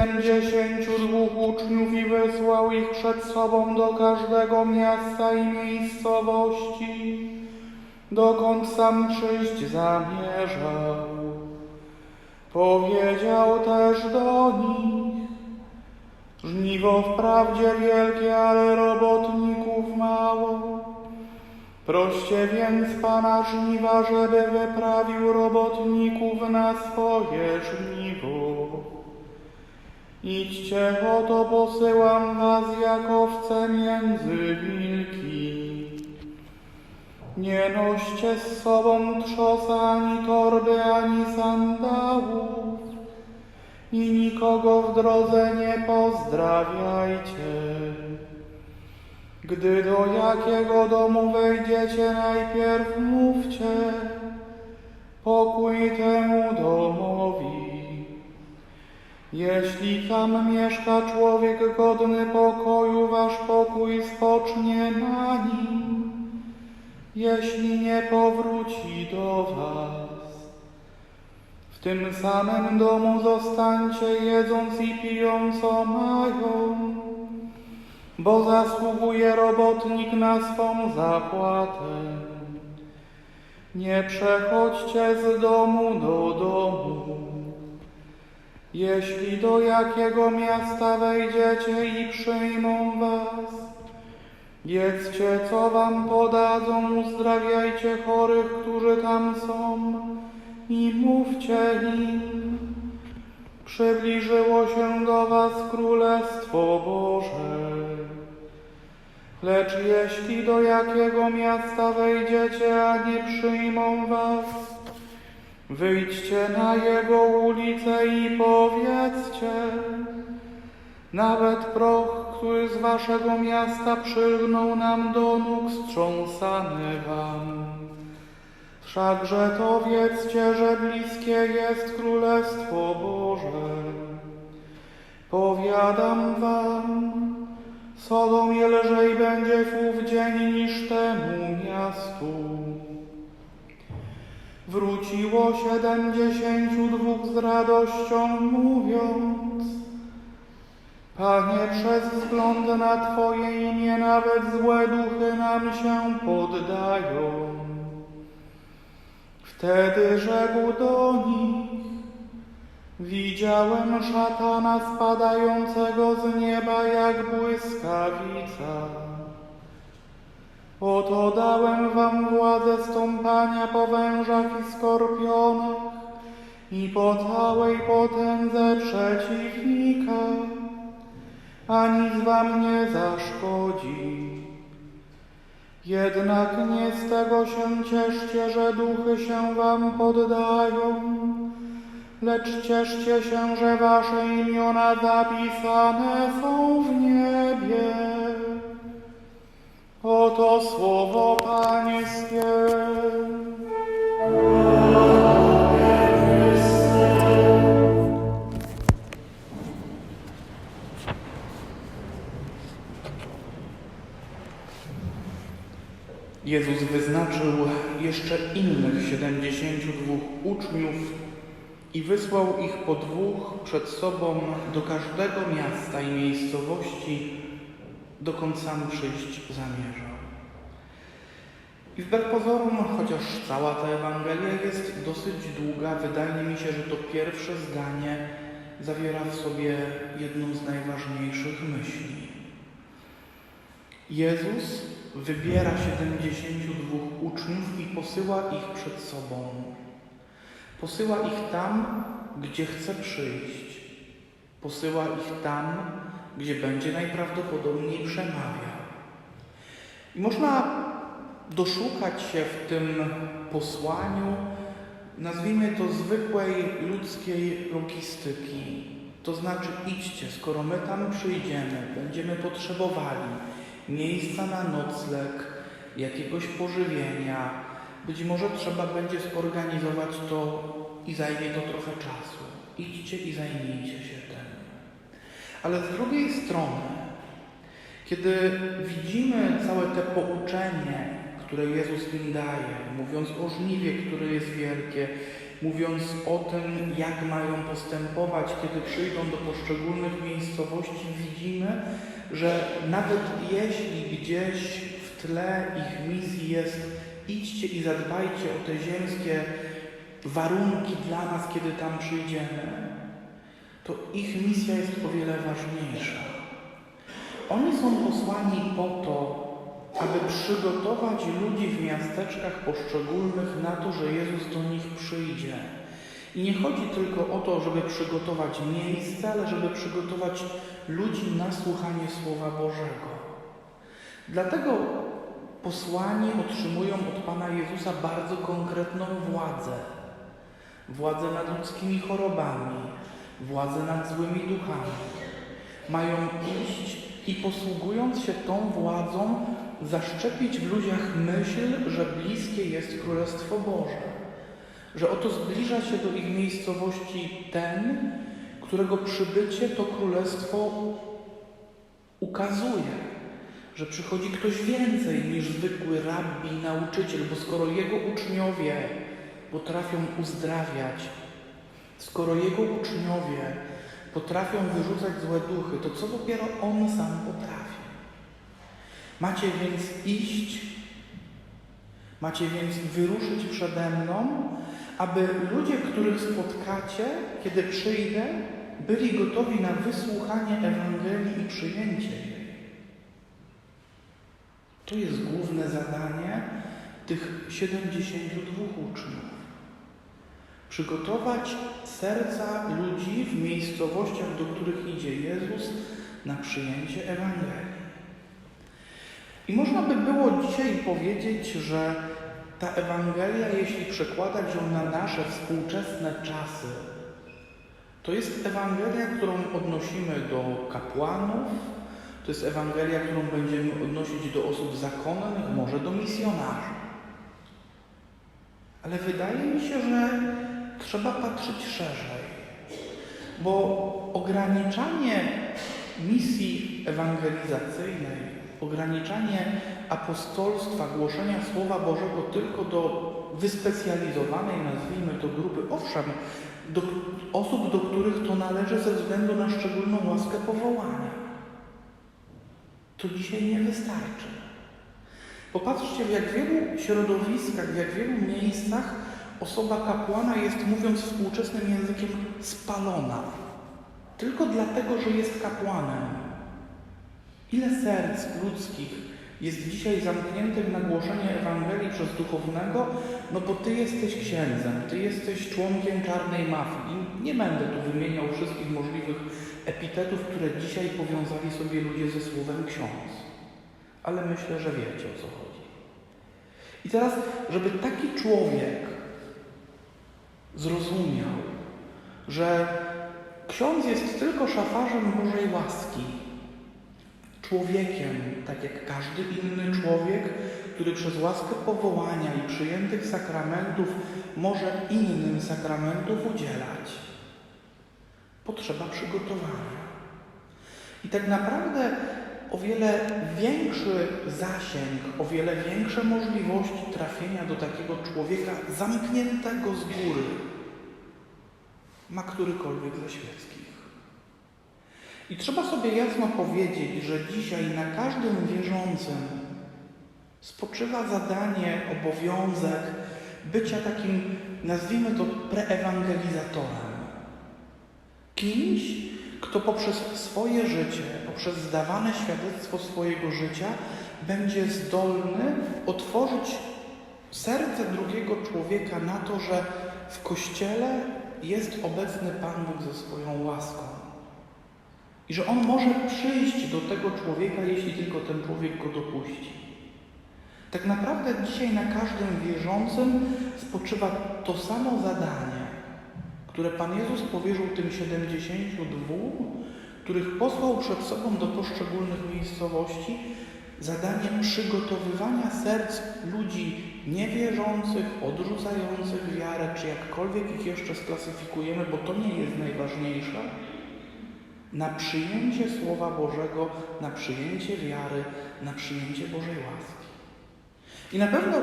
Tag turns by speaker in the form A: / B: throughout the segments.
A: siedemdziesięciu dwóch uczniów i wysłał ich przed sobą do każdego miasta i miejscowości, dokąd sam przyjść zamierzał. Powiedział też do nich, żniwo wprawdzie wielkie, ale robotników mało. Proście więc Pana żniwa, żeby wyprawił robotników na swoje żniwo. Idźcie, oto posyłam was jak owce między wilki. Nie noście z sobą trzosa, ani torby, ani sandałów i nikogo w drodze nie pozdrawiajcie. Gdy do jakiego domu wejdziecie, najpierw mówcie pokój temu domowi. Jeśli tam mieszka człowiek godny pokoju, wasz pokój spocznie na nim, jeśli nie powróci do was. W tym samym domu zostańcie, jedząc i pijąc, co mają bo zasługuje robotnik na swą zapłatę. Nie przechodźcie z domu do domu. Jeśli do jakiego miasta wejdziecie i przyjmą was, jedzcie co wam podadzą, uzdrawiajcie chorych, którzy tam są i mówcie im, przybliżyło się do was Królestwo Boże. Lecz jeśli do jakiego miasta wejdziecie, a nie przyjmą was, wyjdźcie na jego ulicę i powiedzcie, nawet proch, który z waszego miasta przylgnął nam do nóg, strząsany wam. Wszakże to wiedzcie, że bliskie jest Królestwo Boże. Powiadam wam, Sodomie lżej będzie w ów dzień niż temu miastu. Wróciło siedemdziesięciu dwóch z radością, mówiąc, Panie, przez wzgląd na Twoje imię nawet złe duchy nam się poddają. Wtedy rzekł do nich, Widziałem szatana spadającego z nieba jak błyskawica. Oto dałem wam władzę stąpania po wężach i skorpionach i po całej potędze przeciwnika, a nic wam nie zaszkodzi. Jednak nie z tego się cieszcie, że duchy się wam poddają, lecz cieszcie się, że wasze imiona zapisane są w niebie. Oto słowo Pańskie. Jezus wyznaczył jeszcze innych siedemdziesięciu dwóch uczniów i wysłał ich po dwóch przed sobą do każdego miasta i miejscowości, dokąd sam przyjść zamierzał. I wbrew pozorom, chociaż cała ta Ewangelia jest dosyć długa, wydaje mi się, że to pierwsze zdanie zawiera w sobie jedną z najważniejszych myśli. Jezus wybiera 72 uczniów i posyła ich przed sobą. Posyła ich tam, gdzie chce przyjść. Posyła ich tam, gdzie będzie najprawdopodobniej przemawiał. I można doszukać się w tym posłaniu, nazwijmy to zwykłej ludzkiej logistyki. To znaczy, idźcie, skoro my tam przyjdziemy, będziemy potrzebowali miejsca na nocleg, jakiegoś pożywienia, być może trzeba będzie zorganizować to i zajmie to trochę czasu. Idźcie i zajmijcie się tym. Ale z drugiej strony, kiedy widzimy całe te pouczenie, które Jezus im daje, mówiąc o żniwie, które jest wielkie, mówiąc o tym, jak mają postępować, kiedy przyjdą do poszczególnych miejscowości, widzimy, że nawet jeśli gdzieś w tle ich misji jest idźcie i zadbajcie o te ziemskie warunki dla nas, kiedy tam przyjdziemy, to ich misja jest o wiele ważniejsza. Oni są posłani po to, aby przygotować ludzi w miasteczkach poszczególnych na to, że Jezus do nich przyjdzie. I nie chodzi tylko o to, żeby przygotować miejsce, ale żeby przygotować ludzi na słuchanie Słowa Bożego. Dlatego posłani otrzymują od Pana Jezusa bardzo konkretną władzę. Władzę nad ludzkimi chorobami, władzę nad złymi duchami. Mają iść i posługując się tą władzą, zaszczepić w ludziach myśl, że bliskie jest Królestwo Boże. Że oto zbliża się do ich miejscowości ten, którego przybycie to Królestwo ukazuje. Że przychodzi ktoś więcej niż zwykły rabbi, nauczyciel, bo skoro jego uczniowie potrafią uzdrawiać, skoro jego uczniowie potrafią wyrzucać złe duchy, to co dopiero on sam potrafi. Macie więc iść, macie więc wyruszyć przede mną, aby ludzie, których spotkacie, kiedy przyjdę, byli gotowi na wysłuchanie Ewangelii i przyjęcie jej. To jest główne zadanie tych 72 uczniów. Przygotować serca ludzi w miejscowościach, do których idzie Jezus, na przyjęcie Ewangelii. I można by było dzisiaj powiedzieć, że ta Ewangelia, jeśli przekładać ją na nasze współczesne czasy, to jest Ewangelia, którą odnosimy do kapłanów, to jest Ewangelia, którą będziemy odnosić do osób zakonnych, może do misjonarzy. Ale wydaje mi się, że trzeba patrzeć szerzej, bo ograniczanie misji ewangelizacyjnej, ograniczanie apostolstwa, głoszenia Słowa Bożego tylko do wyspecjalizowanej, nazwijmy to grupy, owszem, do osób, do których to należy ze względu na szczególną łaskę powołania. To dzisiaj nie wystarczy. Popatrzcie, w jak wielu środowiskach, w jak wielu miejscach osoba kapłana jest, mówiąc współczesnym językiem, spalona. Tylko dlatego, że jest kapłanem. Ile serc ludzkich jest dzisiaj zamkniętych na głoszenie Ewangelii przez duchownego, no bo ty jesteś księdzem, ty jesteś członkiem czarnej mafii. Nie będę tu wymieniał wszystkich możliwych epitetów, które dzisiaj powiązali sobie ludzie ze słowem ksiądz. Ale myślę, że wiecie o co chodzi. I teraz, żeby taki człowiek zrozumiał, że ksiądz jest tylko szafarzem Bożej łaski, człowiekiem, tak jak każdy inny człowiek, który przez łaskę powołania i przyjętych sakramentów może innym sakramentów udzielać. Potrzeba przygotowania. I tak naprawdę o wiele większy zasięg, o wiele większe możliwości trafienia do takiego człowieka zamkniętego z góry ma którykolwiek ze świeckich. I trzeba sobie jasno powiedzieć, że dzisiaj na każdym wierzącym spoczywa zadanie, obowiązek bycia takim, nazwijmy to, preewangelizatorem. Kimś, kto poprzez swoje życie, poprzez zdawane świadectwo swojego życia będzie zdolny otworzyć serce drugiego człowieka na to, że w Kościele jest obecny Pan Bóg ze swoją łaską. I że On może przyjść do tego człowieka, jeśli tylko ten człowiek go dopuści. Tak naprawdę dzisiaj na każdym wierzącym spoczywa to samo zadanie, które Pan Jezus powierzył tym 72, których posłał przed sobą do poszczególnych miejscowości, zadanie przygotowywania serc ludzi niewierzących, odrzucających wiarę, czy jakkolwiek ich jeszcze sklasyfikujemy, bo to nie jest najważniejsze, na przyjęcie Słowa Bożego, na przyjęcie wiary, na przyjęcie Bożej łaski. I na pewno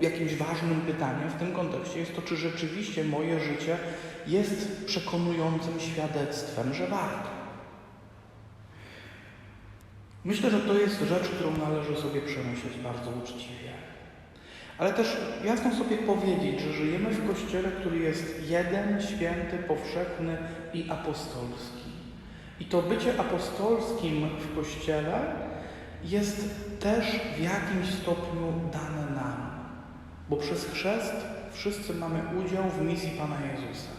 A: jakimś ważnym pytaniem w tym kontekście jest to, czy rzeczywiście moje życie jest przekonującym świadectwem, że warto. Myślę, że to jest rzecz, którą należy sobie przemyśleć bardzo uczciwie. Ale też jasno sobie powiedzieć, że żyjemy w Kościele, który jest jeden, święty, powszechny i apostolski. I to bycie apostolskim w Kościele jest też w jakimś stopniu dane. Bo przez chrzest wszyscy mamy udział w misji Pana Jezusa.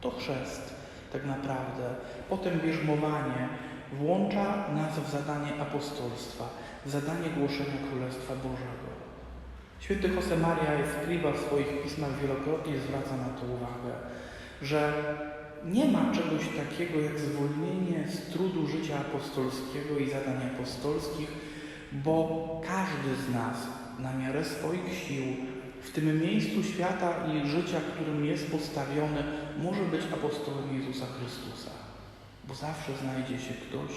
A: To chrzest tak naprawdę, potem bierzmowanie włącza nas w zadanie apostolstwa, w zadanie głoszenia Królestwa Bożego. Święty Josemaria Escriva w swoich pismach wielokrotnie zwraca na to uwagę, że nie ma czegoś takiego jak zwolnienie z trudu życia apostolskiego i zadań apostolskich, bo każdy z nas na miarę swoich sił w tym miejscu świata i życia, którym jest postawiony, może być apostołem Jezusa Chrystusa. Bo zawsze znajdzie się ktoś,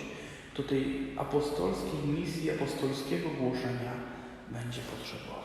A: kto tej apostolskiej misji, apostolskiego głoszenia będzie potrzebował.